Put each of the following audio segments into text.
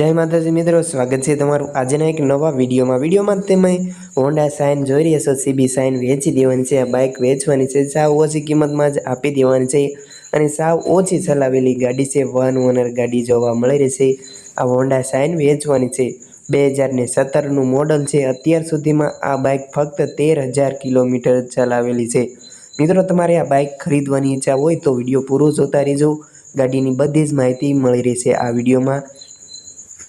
જય માતાજી મિત્રો, સ્વાગત છે તમારું આજના એક નવા વિડીયોમાં. વિડીયોમાં તમે હોન્ડા સાઇન જોઈ રહ્યા છો. સીબી સાઇન વેચી દેવાની છે, આ બાઇક વેચવાની છે. સાવ ઓછી કિંમતમાં જ આપી દેવાની છે અને સાવ ઓછી ચલાવેલી ગાડી છે. વન ઓનર ગાડી જોવા મળી રહેશે આ હોન્ડા સાઇન વેચવાની છે. બે હજારને સત્તરનું મોડલ છે. અત્યાર સુધીમાં આ બાઇક ફક્ત તેર હજાર કિલોમીટર ચલાવેલી છે. મિત્રો, તમારે આ બાઇક ખરીદવાની ઈચ્છા હોય તો વીડિયો પૂરો જોતા રહેજો. ગાડીની બધી જ માહિતી મળી રહેશે આ વિડીયોમાં.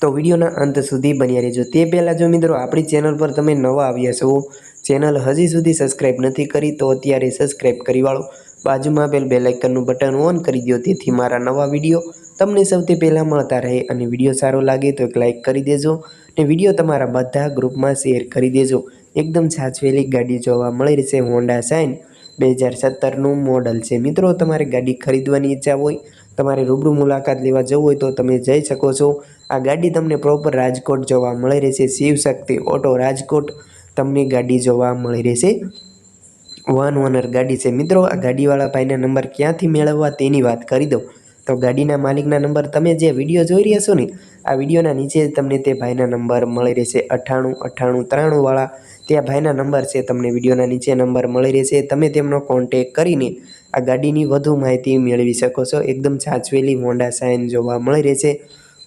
તો વિડીયોના અંત સુધી બન્યા રહેજો. તે પહેલાં જો મિત્રો આપણી ચેનલ પર તમે નવા આવ્યા છો, ચેનલ હજી સુધી સબસ્ક્રાઈબ નથી કરી તો અત્યારે સબસ્ક્રાઈબ કરી વાળો. બાજુમાં આપેલ બેલાઇકનનું બટન ઓન કરી દો, તેથી મારા નવા વીડિયો તમને સૌથી પહેલાં મળતા રહે અને વીડિયો સારો લાગે તો એક લાઇક કરી દેજો અને વીડિયો તમારા બધા ગ્રુપમાં શેર કરી દેજો. એકદમ સાચવેલી ગાડી જોવા મળી રહેશે હોન્ડા સાઇન. બે હજાર સત્તરનું મોડલ છે. મિત્રો, તમારે ગાડી ખરીદવાની ઈચ્છા હોય તમારે રૂબરૂ મુલાકાત લેવા જવું હોય તો તમે જઈ શકો છો. આ ગાડી તમને પ્રોપર રાજકોટ જોવા મળી રહેશે. શિવશક્તિ ઓટો રાજકોટ તમને ગાડી જોવા મળી રહેશે. વન ઓનર ગાડી છે. મિત્રો, આ ગાડીવાળા ભાઈના નંબર ક્યાંથી મેળવવા તેની વાત કરી દઉં. તો ગાડીના માલિકના નંબર તમે જે વીડિયો જોઈ રહ્યા છો ને, આ વિડીયોના નીચે તમને તે ભાઈના નંબર મળી રહેશે. અઠ્ઠાણું અઠ્ઠાણું ત્રાણુંવાળા ત્યાં ભાઈના નંબર છે. તમને વિડીયોના નીચે નંબર મળી રહેશે. તમે તેમનો કોન્ટેક કરીને આ ગાડીની વધુ માહિતી મેળવી શકો છો. એકદમ સાચવેલી હોન્ડા સાઇન જોવા મળી રહેશે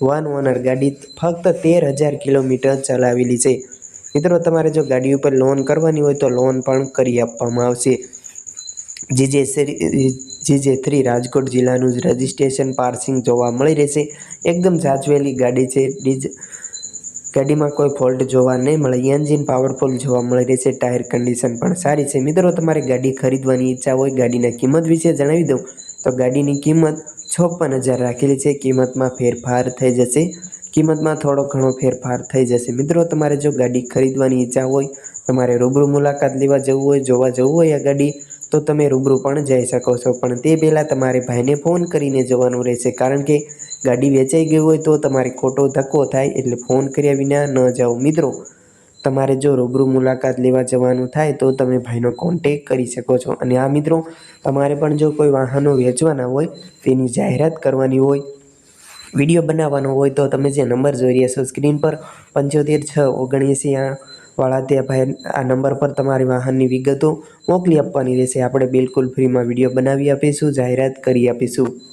વન ઓનર ગાડી ફક્ત તેર હજાર કિલોમીટર ચલાવેલી છે. મિત્રો, તમારે જો ગાડી ઉપર લોન કરવાની હોય તો લોન પણ કરી આપવામાં આવશે. જીજે જીજે થ્રી રાજકોટ જિલ્લાનું જ રજિસ્ટ્રેશન પાર્સિંગ જોવા મળી રહેશે. એકદમ સાચવેલી ગાડી છે. ડીજ ગાડીમાં કોઈ ફોલ્ટ જોવા નહીં મળે. એન્જિન પાવરફુલ જોવા મળી. રહેશે ટાયર કન્ડિશન પણ સારી છે. મિત્રો, તમારે ગાડી ખરીદવાની ઈચ્છા હોય, ગાડીના કિંમત વિશે જણાવી દઉં. તો ગાડીની કિંમત છપ્પન હજાર રાખેલી છે. કિંમતમાં ફેરફાર થઈ જશે. કિંમતમાં થોડો ઘણો ફેરફાર થઈ જશે. મિત્રો, તમારે જો ગાડી ખરીદવાની ઈચ્છા હોય, તમારે રૂબરૂ મુલાકાત લેવા જવું હોય, જોવા જવું હોય આ ગાડી, તો તમે રૂબરૂ પણ જઈ શકો છો. પણ તે પહેલાં તમારે ભાઈને ફોન કરીને જવાનું રહેશે. કારણ કે ગાડી વેચાઈ ગઈ હોય તો તમારે ખોટો ધક્કો થાય એટલે ફોન કર્યા વિના ન જાઓ. મિત્રો, તમારે જો રૂબરૂ મુલાકાત લેવા જવાનું થાય તો તમે ભાઈનો કોન્ટેક કરી શકો છો. અને આ મિત્રો, તમારે પણ જો કોઈ વાહનો વેચવાના હોય, તેની જાહેરાત કરવાની હોય, વીડિયો બનાવવાનો હોય, તો તમે જે નંબર જોઈ રહ્યા છો, સ્ક્રીન પર પંચોતેર છ ઓગણએંસી આ વાળા તે ભાઈ, આ નંબર પર તમારી વાહનની વિગતો મોકલી આપવાની રહેશે. આપણે બિલકુલ ફ્રીમાં વીડિયો બનાવી આપીશું, જાહેરાત કરી આપીશું.